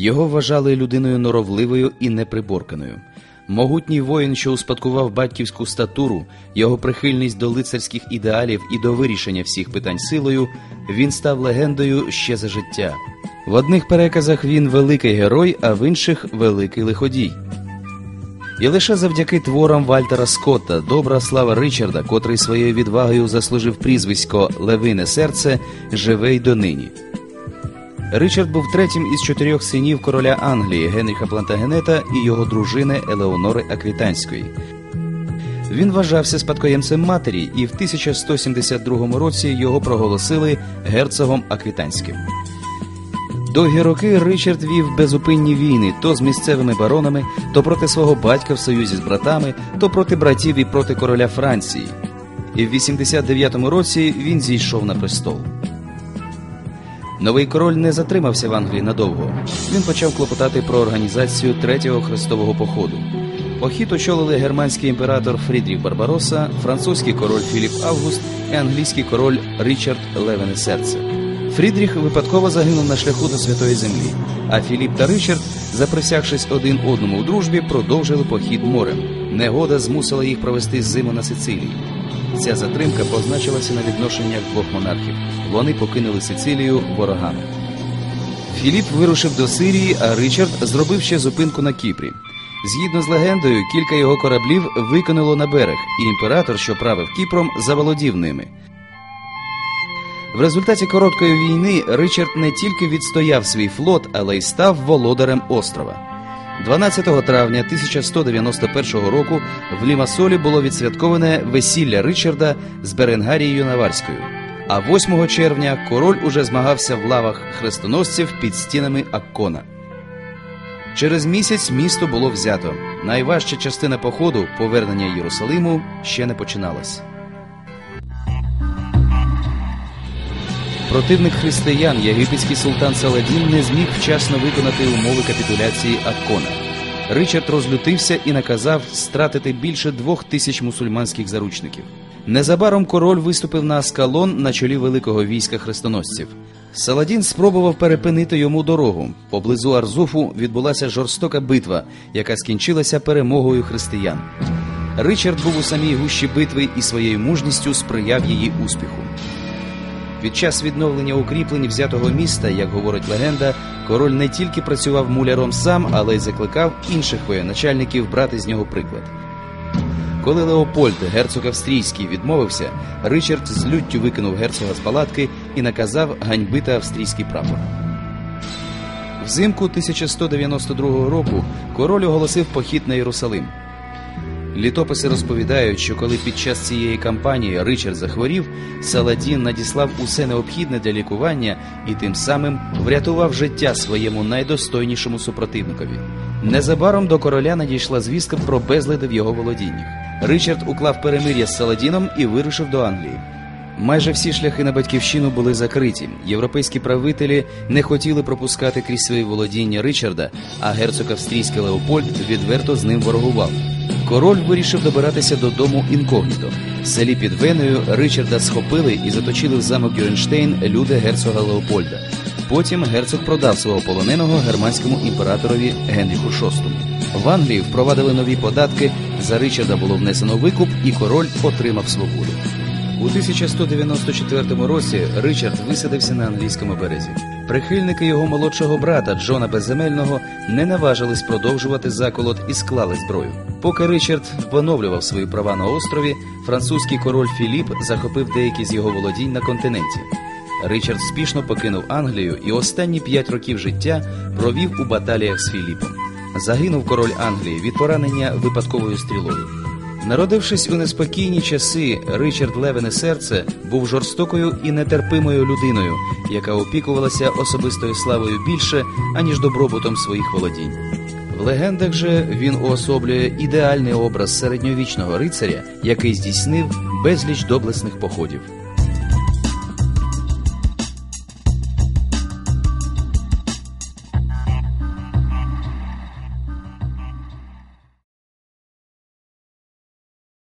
Його вважали людиною норовливою і неприборканою. Могутній воїн, що успадкував батьківську статуру, його прихильність до лицарських ідеалів і до вирішення всіх питань силою, він став легендою ще за життя. В одних переказах він великий герой, а в інших великий лиходій. І лише завдяки творам Вальтера Скотта добра слава Ричарда, котрий своєю відвагою заслужив прізвисько Левине серце, живе й донині. Ричард був третім із чотирьох синів короля Англії Генріха Плантагенета і його дружини Елеонори Аквітанської. Він вважався спадкоємцем матері, і в 1172 році його проголосили герцогом Аквітанським. Довгі роки Ричард вів безупинні війни то з місцевими баронами, то проти свого батька в союзі з братами, то проти братів і проти короля Франції. І в 89-му році він зійшов на престол. Новий король не затримався в Англії надовго. Він почав клопотати про організацію третього хрестового походу. Похід очолили германський імператор Фрідріх Барбароса, французький король Філіп Август і англійський король Річард Левене Серце. Фрідріх випадково загинув на шляху до Святої Землі, а Філіп та Ричард, заприсягшись один одному у дружбі, продовжили похід морем. Негода змусила їх провести зиму на Сицилії. Ця затримка позначилася на відношеннях двох монархів. Вони покинули Сицилію ворогами. Філіп вирушив до Сирії, а Ричард зробив ще зупинку на Кіпрі. Згідно з легендою, кілька його кораблів викинуло на берег, і імператор, що правив Кіпром, заволодів ними. В результаті короткої війни Ричард не тільки відстояв свій флот, але й став володарем острова. 12 травня 1191 року в Лімасолі було відсвятковане весілля Ричарда з Беренгарією Наварською. А 8 червня король уже змагався в лавах хрестоносців під стінами Аккона. Через місяць місто було взято. Найважча частина походу, повернення Єрусалиму, ще не починалась. Противник християн, єгипетський султан Саладін не зміг вчасно виконати умови капітуляції Аккона. Ричард розлютився і наказав стратити більше двох тисяч мусульманських заручників. Незабаром король виступив на Аскалон на чолі великого війська хрестоносців. Саладін спробував перепинити йому дорогу. Поблизу Арзуфу відбулася жорстока битва, яка скінчилася перемогою християн. Ричард був у самій гущі битви і своєю мужністю сприяв її успіху. Під час відновлення укріплень взятого міста, як говорить легенда, король не тільки працював муляром сам, але й закликав інших воєначальників брати з нього приклад. Коли Леопольд, герцог австрійський, відмовився, Ричард з люттю викинув герцога з палатки і наказав ганьбити австрійський прапор. Взимку 1192 року король оголосив похід на Єрусалим. Літописи розповідають, що коли під час цієї кампанії Ричард захворів, Саладін надіслав усе необхідне для лікування і тим самим врятував життя своєму найдостойнішому супротивникові. Незабаром до короля надійшла звістка про безлади в його володіннях. Ричард уклав перемир'я з Саладіном і вирушив до Англії. Майже всі шляхи на батьківщину були закриті. Європейські правителі не хотіли пропускати крізь свої володіння Ричарда, а герцог австрійський Леопольд відверто з ним ворогував. Король вирішив добиратися додому інкогніто. В селі під Веною Ричарда схопили і заточили в замок Гюренштейн люди герцога Леопольда. Потім герцог продав свого полоненого германському імператорові Генріху VI. В Англії впровадили нові податки. За Ричарда було внесено викуп, і король отримав свободу. У 1194 році Ричард висадився на англійському березі. Прихильники його молодшого брата Джона Безземельного не наважились продовжувати заколот і склали зброю. Поки Ричард поновлював свої права на острові, французький король Філіп захопив деякі з його володінь на континенті. Ричард спішно покинув Англію і останні п'ять років життя провів у баталіях з Філіпом. Загинув король Англії від поранення випадковою стрілою. Народившись у неспокійні часи, Ричард Левене серце був жорстокою і нетерпимою людиною, яка опікувалася особистою славою більше, аніж добробутом своїх володінь. В легендах же він уособлює ідеальний образ середньовічного рицаря, який здійснив безліч доблесних походів.